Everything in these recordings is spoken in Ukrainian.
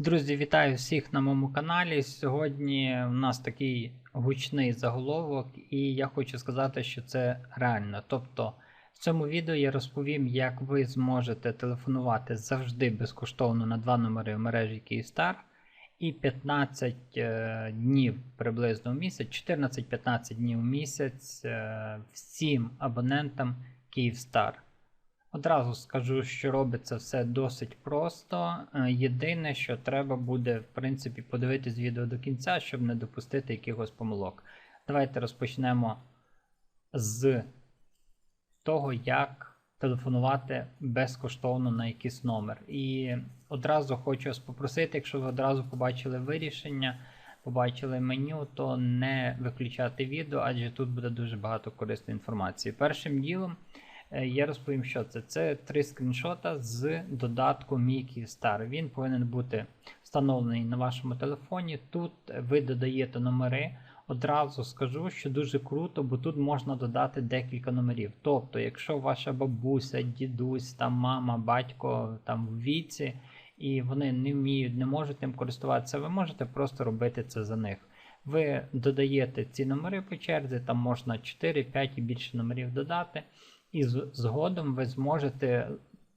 Друзі, вітаю всіх на моєму каналі. Сьогодні у нас такий гучний заголовок, і я хочу сказати, що це реально. Тобто, в цьому відео я розповім, як ви зможете телефонувати завжди безкоштовно на два номери в мережі Київстар. І 15 е, днів приблизно в місяць, 14-15 днів в місяць е, всім абонентам Київстар. Одразу скажу, що робиться все досить просто. Е, Єдине, що треба буде, в принципі, подивитись відео до кінця, щоб не допустити якихось помилок. Давайте розпочнемо з того, як телефонувати безкоштовно на якийсь номер. І одразу хочу вас попросити, якщо ви одразу побачили вирішення, побачили меню, то не виключати відео, адже тут буде дуже багато корисної інформації. Першим ділом. Е, Я розповім, що це. Це три скріншота з додатку Мій Київстар. Він повинен бути встановлений на вашому телефоні. Тут ви додаєте номери. Одразу скажу, що дуже круто, бо тут можна додати декілька номерів. Тобто, якщо ваша бабуся, дідусь, там мама, батько там в віці, і вони не вміють, не можуть ним користуватися, ви можете просто робити це за них. Ви додаєте ці номери по черзі, там можна 4, 5 і більше номерів додати. І згодом ви зможете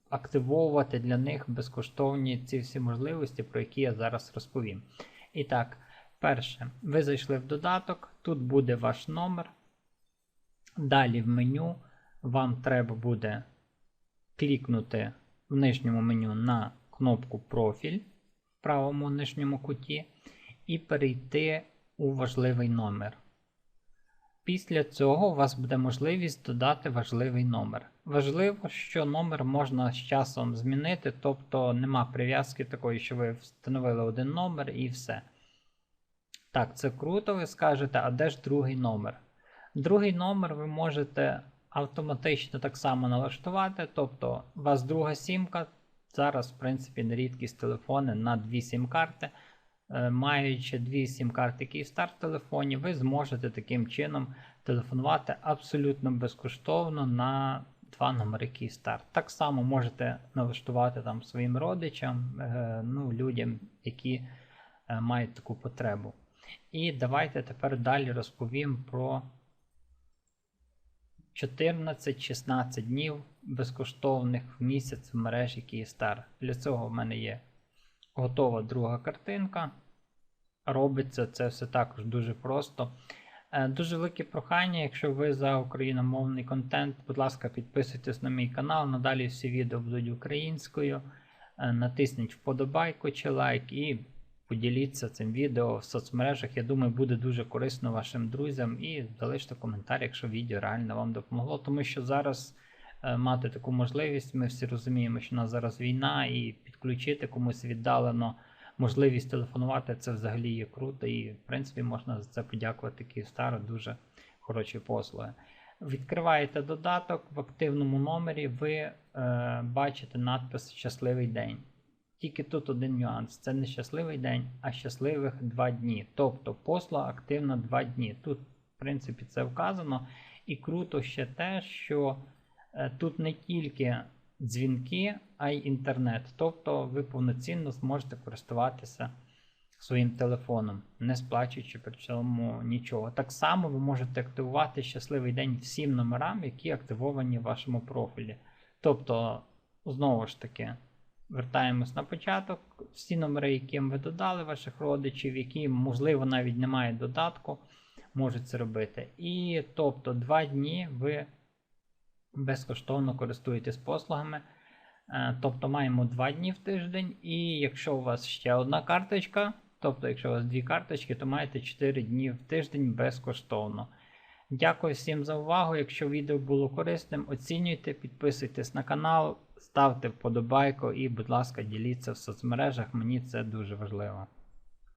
активовувати для них безкоштовні ці всі можливості, про які я зараз розповім. І так, перше, ви зайшли в додаток, тут буде ваш номер. Далі в меню вам треба буде клікнути в нижньому меню на кнопку Профіль в правому нижньому куті і перейти у важливий номер. Після цього у вас буде можливість додати важливий номер. Важливо, що номер можна з часом змінити, тобто нема прив'язки такої, що ви встановили один номер і все. Так, це круто, ви скажете, а де ж другий номер? Другий номер ви можете автоматично так само налаштувати, тобто у вас друга сімка. Зараз, в принципі, рідкість телефони на дві сім-карти. Е, Маючи дві сім-карти Київстар в телефоні, ви зможете таким чином телефонувати абсолютно безкоштовно на два номери Київстар. Так само можете налаштувати там своїм родичам, е, ну, людям, які е, мають таку потребу. І давайте тепер далі розповім про 14-16 днів безкоштовних в місяць в мережі Київстар. Для цього в мене є готова друга картинка. Робиться це все також дуже просто. Е, Дуже велике прохання, якщо ви за україномовний контент, будь ласка, підписуйтесь на мій канал. Надалі всі відео будуть українською. Е, Натисніть вподобайку чи лайк і поділіться цим відео в соцмережах. Я думаю, буде дуже корисно вашим друзям. І залиште коментар, якщо відео реально вам допомогло. Тому що зараз мати таку можливість, ми всі розуміємо, що у нас зараз війна, і підключити комусь віддалено можливість телефонувати, це взагалі є круто, і в принципі можна за це подякувати Київстару, дуже хороші послуги. Відкриваєте додаток в активному номері, ви е, бачите надпис Щасливий день. Тільки тут один нюанс: це не щасливий день, а щасливих два дні. Тобто послуга активна два дні. Тут, в принципі, це вказано. І круто ще те, що е, тут не тільки дзвінки, а й інтернет. Тобто ви повноцінно зможете користуватися своїм телефоном, не сплачуючи при цьому нічого. Так само ви можете активувати щасливий день всім номерам, які активовані в вашому профілі. Тобто, знову ж таки, вертаємось на початок. Всі номери, яким ви додали ваших родичів, які, можливо, навіть не мають додатку, можуть це робити. І тобто, два дні ви безкоштовно користуєтесь послугами. Е, Тобто маємо 2 дні в тиждень, і якщо у вас ще одна карточка, тобто, якщо у вас дві карточки, то маєте 4 дні в тиждень безкоштовно. Дякую всім за увагу. Якщо відео було корисним, оцінюйте, підписуйтесь на канал, ставте вподобайку і, будь ласка, діліться в соцмережах. Мені це дуже важливо.